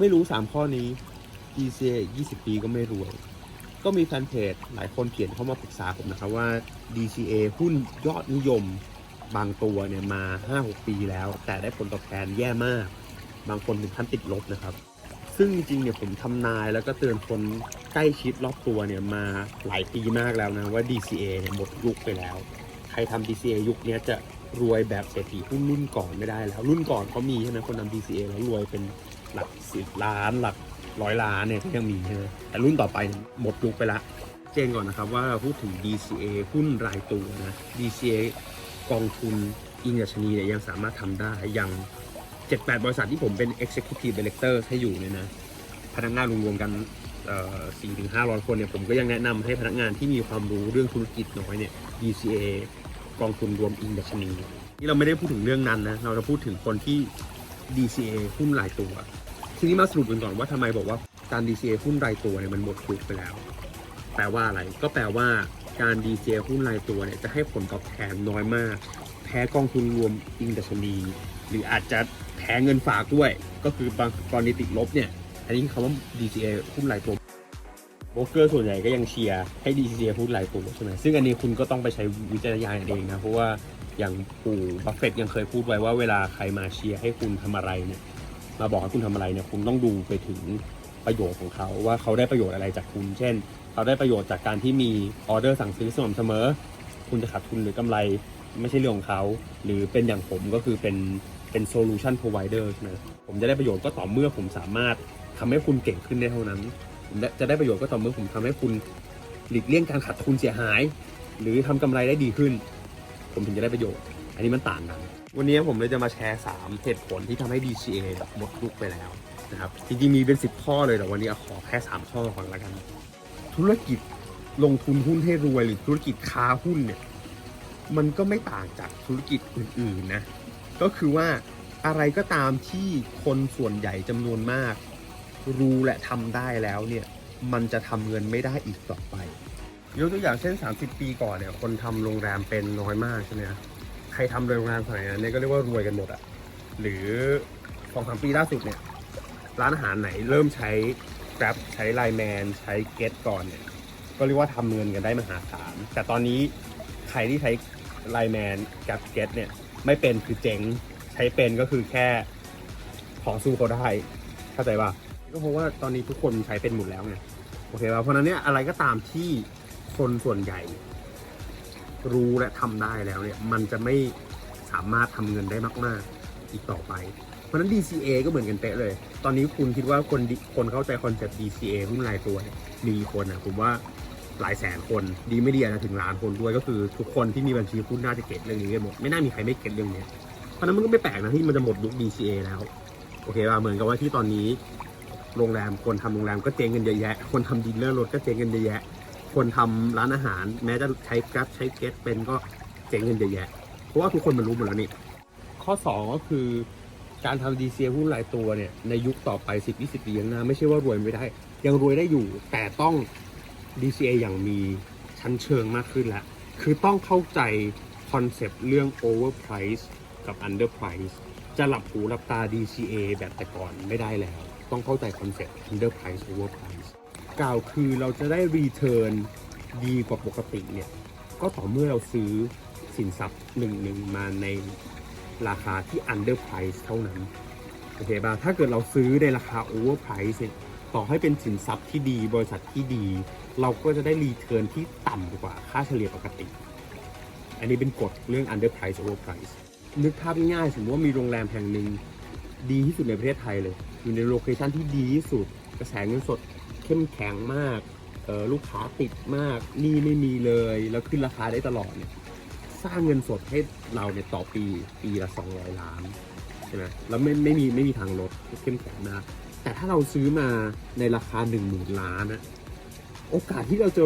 ไม่รู้3ข้อนี้ DCA 20 ปีก็ไม่รวย ก็มีแฟนเพจหลายคนเขียนเข้ามาปรึกษาผมนะครับว่า DCA หุ้นยอดนิยมบางตัวเนี่ยมา 5-6 ปีแล้ว แต่ได้ผลตอบแทนแย่มาก บางคนถึงขั้นติดลบนะครับ ซึ่งจริงๆเนี่ยผมทำนายแล้วก็เตือนคนใกล้ชิดรอบตัวเนี่ยมาหลายปีมากแล้วนะว่า DCA เนี่ยหมดยุคไปแล้ว ใครทำ DCA ยุคนี้จะรวยแบบเศรษฐีหุ้นรุ่นก่อนไม่ได้แล้ว รุ่นก่อนเขามีใช่ไหมคนทำ DCA แล้วรวยเป็น หลักสิบล้านหลักร้อยล้านเนี่ยก็ยังมีใช่ไหมแต่รุ่นต่อไปหมดยุคไปละ เจนก่อนนะครับว่าพูดถึง DCA หุ้นรายตัวนะ DCA กองทุนอิงดัชนีเนี่ยยังสามารถทำได้อย่าง 7-8 บริษัทที่ผมเป็น Executive Director ให้อยู่เนี่ยนะ พนักงานรวมๆกันเอ่อ4-500คนเนี่ยผมก็ยังแนะนำให้พนักงานที่มีความรู้เรื่องธุรกิจน้อยเนี่ย DCA กองทุนรวมอิงดัชนีนี่เราไม่ได้พูดถึงเรื่องนั้นนะ เราจะพูดถึงคนที่ DCA หุ้นรายตัว ทีนี้มาสรุปกันก่อนว่าทำไมบอกว่าการ DCA หุ้นรายตัวเนี่ยมันหมดยุคไปแล้ว แปลว่าอะไร ก็แปลว่าการ DCA หุ้นรายตัวเนี่ยจะให้ผลตอบแทนน้อยมาก แพ้กองทุนรวมอิงดัชนีหรืออาจจะแพ้เงินฝากด้วย ก็คือบางกรณีติดลบเนี่ย อันนี้คือคำว่า DCA หุ้นรายตัวโบรกเกอร์ส่วนใหญ่ก็ยังเชียร์ให้ DCA หุ้นรายตัวใช่ไหมซึ่งอันนี้คุณก็ต้องไปใช้วิจารณญาณเองนะเพราะว่าอย่างปู่บัฟเฟตต์ยังเคยพูดไว้ว่าเวลาใครมาเชียร์ให้คุณทำอะไรเนี่ย มาบอกให้คุณทำอะไรเนี่ยคุณต้องดูไปถึงประโยชน์ของเขาว่าเขาได้ประโยชน์อะไรจากคุณ เช่น เขาได้ประโยชน์จากการที่มีออเดอร์สั่งซื้อสม่ำเสมอ คุณจะขาดทุนหรือกำไรไม่ใช่เรื่องของเขา หรือเป็นอย่างผมก็คือเป็นเป็นโซลูชันพรอไวเดอร์ใช่ไหมผมจะได้ประโยชน์ก็ต่อเมื่อผมสามารถทำให้คุณเก่งขึ้นได้เท่านั้นผมจะได้ประโยชน์ก็ต่อเมื่อผมทำให้คุณหลีกเลี่ยงการขาดทุนเสียหาย หรือทำกำไรได้ดีขึ้น ผมถึงจะได้ประโยชน์ อันนี้มันต่างกัน วันนี้ผมเลยจะมาแชร์ 3 เหตุผลที่ทำให้ DCA แบบหมดยุคไปแล้วนะครับ จริงๆ มีเป็น 10 ข้อเลยแต่วันนี้ขอแค่ 3 ข้อก่อนละกัน ธุรกิจลงทุนหุ้นให้รวยหรือธุรกิจค้าหุ้นเนี่ย มันก็ไม่ต่างจากธุรกิจอื่นๆนะ ก็คือว่าอะไรก็ตามที่คนส่วนใหญ่จำนวนมาก รู้และทำได้แล้วเนี่ย มันจะทำเงินไม่ได้อีกต่อไปยกตัวอย่างเช่น 30 ปีก่อนเนี่ย คนทำโรงแรมเป็นน้อยมากใช่ไหมครั ใครทำโรงแรมสมัยนั้นเนี่ยก็เรียกว่ารวยกันหมดอะหรือสองสามปีล่าสุดเนี่ยร้านอาหารไหนเริ่มใช้ Grab ใช้ Line Man ใช้ Get ก่อนเนี่ยก็เรียกว่าทำเงินกันได้มหาศาลแต่ตอนนี้ใครที่ใช้ Line Man กับ Get เนี่ยไม่เป็นคือเจ๊งใช้เป็นก็คือแค่ของสู้เขาได้เข้าใจป่ะก็เพราะว่าตอนนี้ทุกคนใช้เป็นหมดแล้วไงโอเคป่ะเพราะฉะนั้นเนี่ยอะไรก็ตามที่คนส่วนใหญ่ รู้และทำได้แล้วเนี่ยมันจะไม่สามารถทำเงินได้มาก ๆ อีกต่อไป เพราะฉะนั้น DCA ก็เหมือนกันเป๊ะเลย ตอนนี้คุณคิดว่าคนคนเข้าใจคอนเซ็ปต์ DCA หุ้นรายตัวเนี่ยมีกี่คนอะผมว่าหลายแสนคนดีไม่ดีอาจจะถึงล้านคนด้วยก็คือทุกคนที่มีบัญชีหุ้นน่าจะเก็ตเรื่องนี้กันหมดไม่น่ามีใครไม่เก็ตเรื่องนี้เพราะฉะนั้นมันก็ไม่แปลกนะที่มันจะหมดยุค DCA แล้วโอเคป่ะเหมือนกับว่าที่ตอนนี้โรงแรมคนทำโรงแรมก็เจ๊งกันเยอะแยะ คนทำดีลเลอร์รถก็เจ๊งกันเยอะแยะ คนทำร้านอาหาร แม้จะใช้กราฟใช้เก็ตเป็นก็เจ๊งกันเยอะแยะ เพราะว่าทุกคนมันรู้หมดแล้วนี่ ข้อ 2 ก็คือการทำ DCA หุ้นรายตัวเนี่ย ในยุคต่อไป 10-20 ปีข้างหน้า ไม่ใช่ว่ารวยไม่ได้ ยังรวยได้อยู่ แต่ต้อง DCA อย่างมีชั้นเชิงมากขึ้นแล้วคือต้องเข้าใจคอนเซปต์เรื่อง overprice กับ underprice จะหลับหูหลับตา DCA แบบแต่ก่อนไม่ได้แล้ว ต้องเข้าใจคอนเซปต์ underprice overprice กล่าวคือเราจะได้ return ดีกว่าปกติเนี่ย ก็ต่อเมื่อเราซื้อสินทรัพย์หนึ่งหนึ่งมาในราคาที่ under price เท่านั้น โอเคป่ะถ้าเกิดเราซื้อในราคา over price เนี่ยต่อให้เป็นสินทรัพย์ที่ดี บริษัทที่ดี เราก็จะได้รีเทิร์นที่ต่ำกว่าค่าเฉลี่ยปกติ อันนี้เป็นกฎเรื่อง under price over price นึกภาพง่ายๆสมมติว่ามีโรงแรมแห่งหนึ่งดีที่สุดในประเทศไทยเลย อยู่ในโลเคชันที่ดีที่สุด กระแสเงินสด เข้มแข็งมากเออลูกค้าติดมากหนี่ไม่มีเลย แล้วขึ้นราคาได้ตลอดเนี่ยสร้างเงินสดให้เราเนี่ยต่อปีปีละ 200 ล้านใช่ไหมแล้วไม่ไม่มีไม่มีทางลดเข้มแข็งมากแต่ถ้าเราซื้อมาในราคา 1 0,000 ล้านนะโอกาสที่เราจะ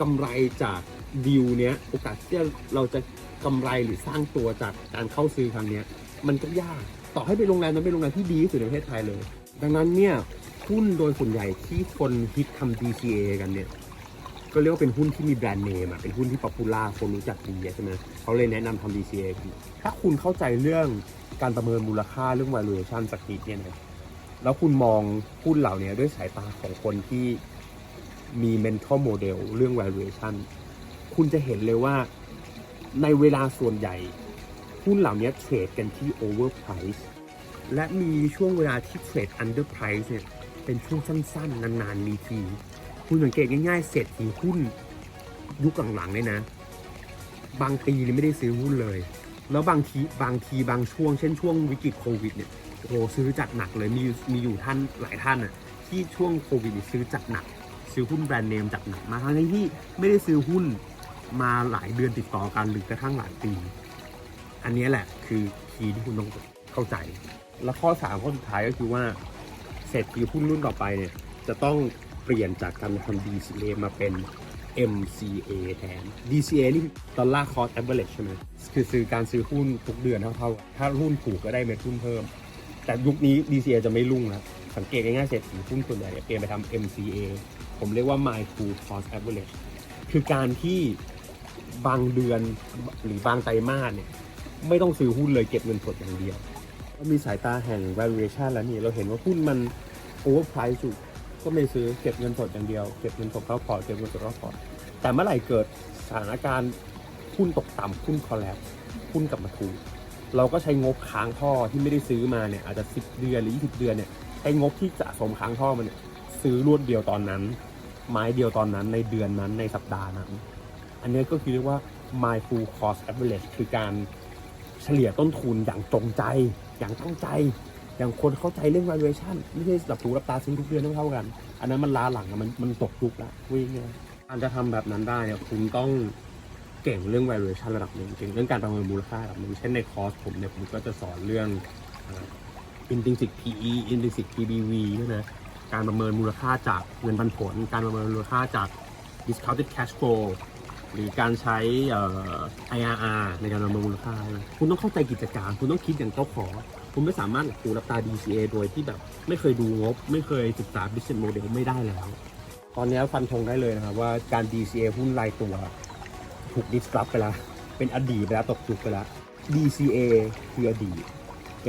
กำไรจากดีลเนี้ยโอกาสที่เราจะกำไรหรือสร้างตัวจากการเข้าซื้อครั้งเนี้ยมันก็ยากต่อให้เป็นโรงแรมนั้นเป็นโรงแรมที่ดีที่สุดในประเทศไทยเลย ดังนั้นเนี่ย หุ้นโดยส่วนใหญ่ที่คนฮิตทำ DCA กันเนี่ย ก็เรียกว่าเป็นหุ้นที่มีแบรนด์เนมอะเป็นหุ้นที่ป๊อปปูล่าคนรู้จักดีอะใช่ไหมเขาเลยแนะนำทำ DCA ถ้าคุณเข้าใจเรื่องการประเมินมูลค่าเรื่อง valuation สักนิดเนี่ยนะแล้วคุณมองหุ้นเหล่านี้ด้วยสายตาของคนที่มี mental model เรื่อง valuation คุณจะเห็นเลยว่าในเวลาส่วนใหญ่ หุ้นเหล่านี้เทรดกันที่ overprice และมีช่วงเวลาที่เทรด underprice เนี่ย เป็นช่วงสั้น ๆ นาน ๆ มีที คุณสังเกตง่าย ๆเศรษฐีหุ้นยุคหลังๆเนี่ยนะ บางปีไม่ได้ซื้อหุ้นเลย แล้วบางทีบางทีบางช่วง เช่นช่วงวิกฤตโควิดเนี่ยโอ้โหซื้อจัดหนักเลยมีมีอยู่ท่านหลายท่านอะที่ช่วงโควิดซื้อจัดหนัก ซื้อหุ้นแบรนด์เนมจัดหนักมาทั้งที่ไม่ได้ซื้อหุ้นมาหลายเดือนติดต่อกันหรือกระทั่งหลายปี อันนี้แหละคือคีย์ที่คุณต้องเข้าใจ แล้วข้อสามข้อสุดท้ายก็คือว่า เศรษฐีหุ้นรุ่นต่อไปเนี่ยจะต้องเปลี่ยนจากการทำ DCA มาเป็น MCA แทน DCA นี่ดอลลาร์คอส average ใช่ไหมคือซื้อการซื้อหุ้นทุกเดือนเท่าๆ ถ้าหุ้นถูกก็ได้เม็ดหุ้นเพิ่ม แต่ยุคนี้ DCA จะไม่รุ่งแล้ว สังเกตง่ายๆเศรษฐีหุ้นส่วนใหญ่เนี่ยเปลี่ยนไปทำ MCA ผมเรียกว่า My True Cost Average คือการที่บางเดือนหรือบางไตรมาสเนี่ย ไม่ต้องซื้อหุ้นเลยเก็บเงินสดอย่างเดียว มีสายตาแห่ง valuation แล้วนี่เราเห็นว่าหุ้นมัน overprice อยู่ก็ไม่ซื้อเก็บเงินสดอย่างเดียว เก็บเงินสดเข้าพอร์ตเก็บเงินสดเข้าพอร์ตแต่เมื่อไหร่เกิดสถานการณ์หุ้นตกต่ำหุ้นคอลแลบหุ้นกลับมาถูกเราก็ใช้งบค้างท่อที่ไม่ได้ซื้อมาเนี่ยอาจจะ 10 เดือนหรือ 20 เดือนเนี่ยใช้งบที่สะสมค้างท่อมาเนี่ยซื้อรวดเดียวตอนนั้น ไม้เดียวตอนนั้นในเดือนนั้นในสัปดาห์นั้น อันนี้ก็คือเรียกว่า my full cost average คือการ เฉลี่ยต้นทุนอย่างจงใจ อย่างตั้งใจ อย่างคนเข้าใจเรื่อง valuation ไม่ใช่หลับหูหลับตาซื้อทุกเดือนเท่ากัน อันนั้นมันลาหลังมันมันตกยุคละวิ่งเนี่ยการจะทำแบบนั้นได้เนี่ยคุณต้องเก่งเรื่อง valuation ระดับหนึ่งเก่งเรื่องการประเมินมูลค่าระดับหนึ่งเช่นในคอร์สผมเนี่ยผมก็จะสอนเรื่อง intrinsic PE intrinsic PBV ใช่ไหมการประเมินมูลค่าจากเงินปันผล การประเมินมูลค่าจาก discounted cash flow หรือการใช้ IRR ในการประเมินมูลค่า คุณต้องเข้าใจกิจการ คุณต้องคิดอย่างเจ้าของคุณไม่สามารถหลับหูหลับตา DCA โดยที่แบบ ไม่เคยดูงบ ไม่เคยศึกษา business model ไม่ได้แล้ว ตอนนี้ฟันธงได้เลยนะครับว่าการ DCA หุ้นรายตัว ถูก disrupt ไปแล้ว เป็นอดีตไปแล้วตกยุคไปแล้ว DCA คืออดีต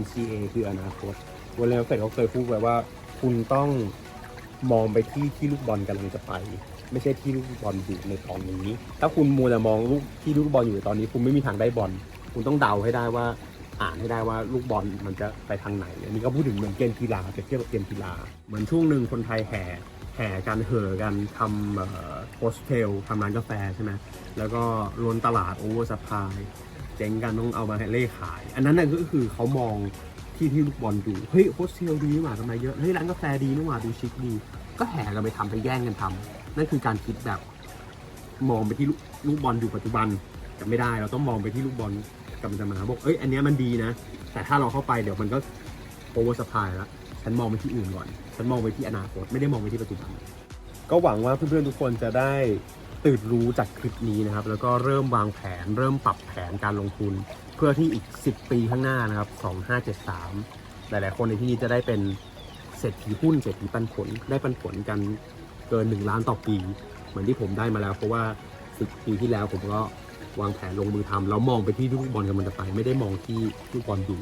MCA คืออนาคตวันแล้วเฟดเขาเคยพูดไว้ว่า คุณต้องมองไปที่ที่ลูกบอลกำลังจะไป ไม่ใช่ที่ลูกบอลอยู่ในตอนนี้ ถ้าคุณมัวแต่มองลูกที่ลูกบอลอยู่ในตอนนี้ คุณไม่มีทางได้บอล คุณต้องเดาให้ได้ว่าอ่านให้ได้ว่าลูกบอลมันจะไปทางไหน อันนี้ก็พูดถึงเหมือนเกมกีฬาเปรียบเทียบกับเกมกีฬา เหมือนช่วงหนึ่งคนไทยแห่แห่กันเห่อกันทำโฮสเทลทำร้านกาแฟใช่ไหมแล้วก็ล้นตลาดโอเวอร์สปายเจ๊งกันต้องเอามาให้เล่ขาย อันนั้นน่ะก็คือเขามองที่ที่ลูกบอลอยู่เฮ้ยโฮสเทลดีนี่หว่ากำไรเยอะเฮ้ยร้านกาแฟดีนี่หว่าดูชิคดี ก็แห่กันไปทำไปแย่งกันทำ นั่นคือการคิดแบบมองไปที่ลูกบอลอยู่ปัจจุบันแต่ไม่ได้ เราต้องมองไปที่ลูกบอลกำลังจะมาบอกเอ้ยอันนี้มันดีนะ แต่ถ้าเราเข้าไปเดี๋ยวมันก็โอเวอร์สปายแล้วฉันมองไปที่อื่นก่อน ฉันมองไปที่อนาคตไม่ได้มองไปที่ปัจจุบัน ก็หวังว่าเพื่อนๆทุกคนจะได้ตื่นรู้จากคลิปนี้นะครับ แล้วก็เริ่มวางแผน เริ่มปรับแผนการลงทุน เพื่อที่อีก 10 ปีข้างหน้านะครับ 2573 หลายๆ คนในที่นี้จะได้เป็นเศรษฐีหุ้นเศรษฐีปันผลได้ปันผลกัน เกิน 1 ล้านต่อปี เหมือนที่ผมได้มาแล้ว เพราะว่า10ปีที่แล้วผมก็วางแผนลงมือทำแล้วมองไปที่ลูกบอลกำลังจะไป ไม่ได้มองที่ลูกบอลอยู่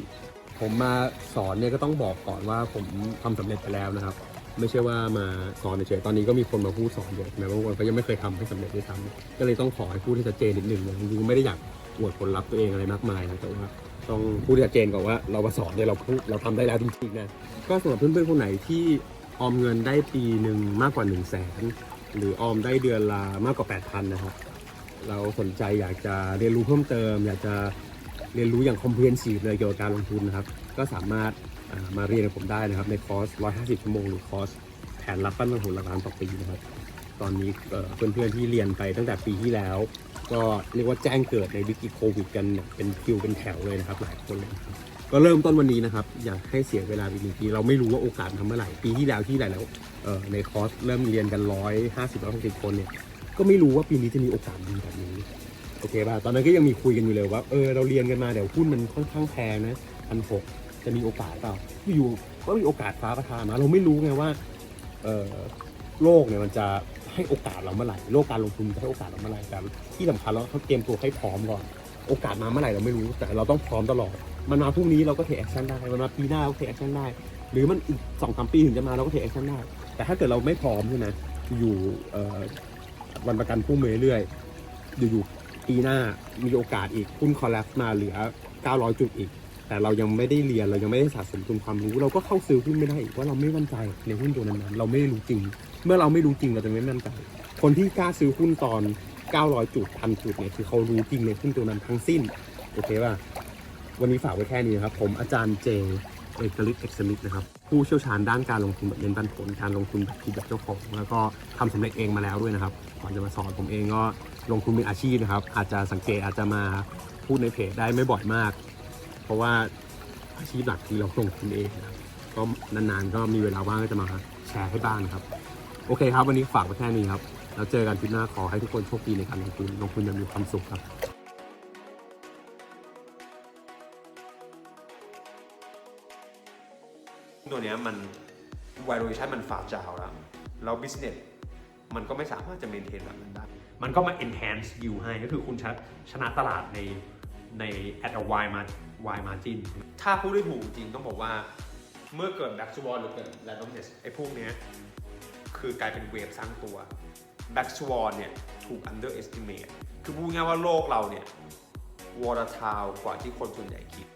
ผมมาสอนเนี่ยก็ต้องบอกก่อนว่าผมทำสำเร็จไปแล้วนะครับ ไม่ใช่ว่ามาสอนเฉยๆตอนนี้ก็มีคนมาพูดสอนเยอะแม้บางคนก็ยังไม่เคยทำให้สำเร็จด้วยซ้ำก็เลยต้องขอให้พูดให้ชัดเจนนิดหนึ่งนะจริงๆไม่ได้อยากอวดผลลัพธ์ตัวเองอะไรมากมายนะแต่ว่าต้องพูดให้ชัดเจนก่อนว่าเรามาสอนเนี่ยเราพูดเราทำได้แล้วจริงๆนะก็สำหรับเพื่อนๆคนไหนที่ ออมเงินได้ปีหนึ่งมากกว่า1นึ่งแสนหรือออมได้เดือนละมากกว่า 8,000นะครับ เราสนใจอยากจะเรียนรู้เพิ่มเติม อยากจะเรียนรู้อย่างคอมเพลนซีฟเลยเกี่ยวกับการลงทุนนะครับ ก็สามารถามาเรียนกับผมได้นะครับ ในคอร์ส 150 ชั่วโมง หรือคอร์สแผนรับปั้นเงินหุ่นหลักล้านต่อปีนะครับ ตอนนี้เพื่อนๆที่เรียนไปตั้งแต่ปีที่แล้ว ก็เรียกว่าแจ้งเกิดในวิกฤตโควิดกันเนี่ยเป็นคิวเป็นแถวเลยนะครับหลายคนเลยนะครับ ก็เริ่มต้นวันนี้นะครับ อยากให้เสียเวลาอีกหนึ่งปีเราไม่รู้ว่าโอกาสทำเมื่อไหร่ปีที่แล้วที่ไหลายแล้วเอ่อในคอร์สเริ่มเรียนกันร้อยห้าสิบร้อยหกสิบคนเนี่ยก็ไม่รู้ว่าปีนี้จะมีโอกาสดีแบบนี้โอเคป่ะตอนนั้นก็ยังมีคุยกันอยู่เลยว่าเออเราเรียนกันมาเดี๋ยวหุ้นมันค่อนข้างแพงนะพันหกจะมีโอกาสเปล่าอยู่ก็มีโอกาสฟ้าประทานมาเราไม่รู้ไงว่าเออโลกเนี่ยมันจะให้โอกาสเราเมื่อไหร่โลกการลงทุนจะให้โอกาสเราเมื่อไหร่แต่ที่สำคัญเราต้องเตรียมตัวให้พร้อมก่อนโอกาสมาเมื่อไหร่เราไม่รู้แต่เราต้องพร้อมตลอด มันมาพรุ่งนี้เราก็เทคแอคชั่นได้ มันมาปีหน้าเราเทคแอคชั่นได้ หรือมันอีกสองสามปีถึงจะมาเราก็เทคแอคชั่นได้ แต่ถ้าเกิดเราไม่พร้อมใช่ไหมอยู่วันประกันพรุ่งเรื่อยอยู่ๆปีหน้ามีโอกาสอีกหุ้นคอลลปมาเหลือ 900 จุดอีก แต่เรายังไม่ได้เรียนเรายังไม่ได้สะสมทุนความรู้ เราก็เข้าซื้อหุ้นไม่ได้อีกเพราะเราไม่มั่นใจในหุ้นตัวนั้นๆเราไม่ได้รู้จริง เมื่อเราไม่รู้จริงเราจะไม่มั่นใจ คนที่กล้าซื้อหุ้นตอน 900 จุดพันจุดเนี่ยคือเขารู้จริงในหุ้นตัวนั้นทั้งสิ้นโอเคป่ะ วันนี้ฝากไว้แค่นี้นะครับ ผมอาจารย์เจเอกลิศเอกสมิธนะครับ ผู้เชี่ยวชาญด้านการลงทุนแบบเน้นปันผลการลงทุนแบบคิดแบบเจ้าของ แล้วก็ทำสำเร็จเองมาแล้วด้วยนะครับ ก่อนจะมาสอนผมเองก็ลงทุนเป็นอาชีพนะครับ อาจจะสังเกตอาจจะมาพูดในเพจได้ไม่บ่อยมาก เพราะว่าอาชีพหลักที่เราลงทุนเองนะครับก็นานๆก็มีเวลาว่างก็จะมาแชร์ให้บ้างนะครับ โอเคครับ วันนี้ฝากไว้แค่นี้ครับ แล้วเจอกันคลิปหน้าขอให้ทุกคนโชคดีในการลงทุนลงทุนอย่างมีความสุขครับ ตัวเนี้ยมัน valuation มันฝาจาวแล้ว แล้ว business มันก็ไม่สามารถจะ maintain แบบนั้นได้ มันก็มา enhance yield ให้ ก็คือคุณชนะชนะตลาดในใน at a y y margin ถ้าพูดได้ถูกจริงต้องบอกว่าเมื่อเกิด back to wall หรือเกิด randomness ไอ้พวกเนี้ยคือกลายเป็นเวฟสร้างตัว Black Swan เนี่ยถูก underestimate คือพูดง่ายว่าโลกเราเนี่ย volatile กว่าที่คนส่วนใหญ่คิด